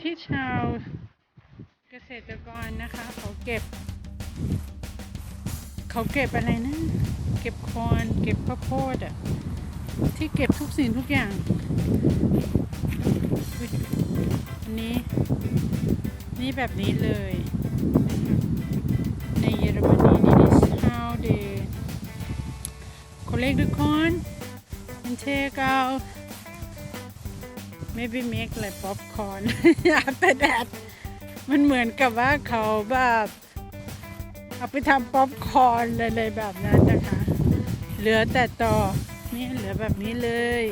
ที่ชาวเกษตรกรนะคะ เขาเก็บ เขาเก็บอะไรนะ เก็บคอนเก็บข้าวโพดอะที่เก็บทุกสิ่งทุกอย่างอันนี้ นี่แบบนี้เลย ในเยอรมนีนี่ is how they collect the corn and take out maybe make like popcorn after that มันเหมือนกับว่าเขาแบบเอาไปทำป๊อปคอร์นอะไรแบบนั้นนะคะ เหลือแต่ต่อนี่เหลือแบบนี้เลย